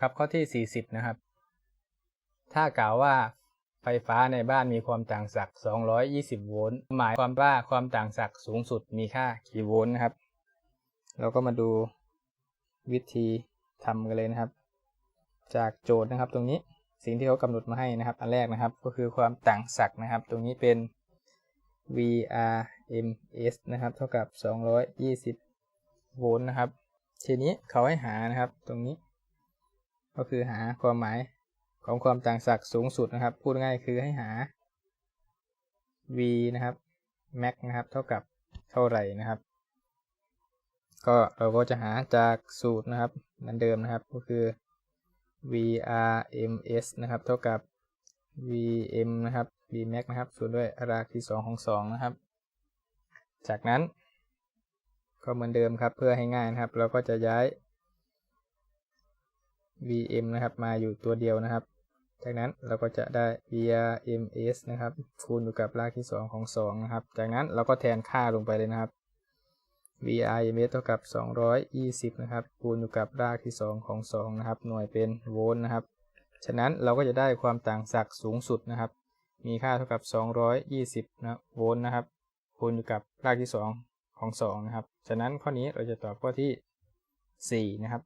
ครับข้อที่ 40 นะครับ ถ้ากล่าวว่าไฟฟ้าในบ้านมีความต่างศักย์220 โวลต์ หมายความว่าความต่างศักย์สูงสุดมีค่ากี่โวลต์นะครับ เราก็มาดูวิธีทำกันเลยนะครับ จากโจทย์นะครับตรงนี้สิ่งที่เขากำหนดมาให้นะครับ อันแรกนะครับก็คือความต่างศักย์นะครับ ตรงนี้เป็น VRMS นะครับ เท่ากับ 220 โวลต์นะครับ ทีนี้เขาให้หานะครับตรงนี้ ก็คือหาความหมายของความต่างศักย์สูงสุดนะครับ พูดง่ายคือให้หา v นะครับ max นะครับ เท่ากับเท่าไหร่นะครับ ก็เราก็จะหาจากสูตรนะครับเหมือนเดิมนะครับ ก็คือ vrms นะครับ เท่ากับ vm นะครับ vmax นะครับ ส่วนด้วยรากที่2ของ 2 นะครับ จากนั้น ก็เหมือนเดิมครับ เพื่อให้ง่ายนะครับ เราก็จะย้าย vm นะครับ มาอยู่ตัวเดียวนะครับ จากนั้นเราก็จะได้ vrms นะครับ คูณอยู่กับรากที่ 2 ของ 2 นะครับ จากนั้นเราก็แทนค่าลงไปเลยนะครับ vrms เท่ากับ 220 นะครับ คูณอยู่กับรากที่ 2 ของ 2 นะครับ หน่วยเป็นโวลต์นะครับ ฉะนั้นเราก็จะได้ความต่างศักย์สูงสุดนะครับ มีค่าเท่ากับ 220 นะโวลต์นะครับ คูณอยู่กับรากที่ 2 ของ 2 นะครับ ฉะนั้นข้อนี้เราจะตอบข้อที่ 4 นะครับ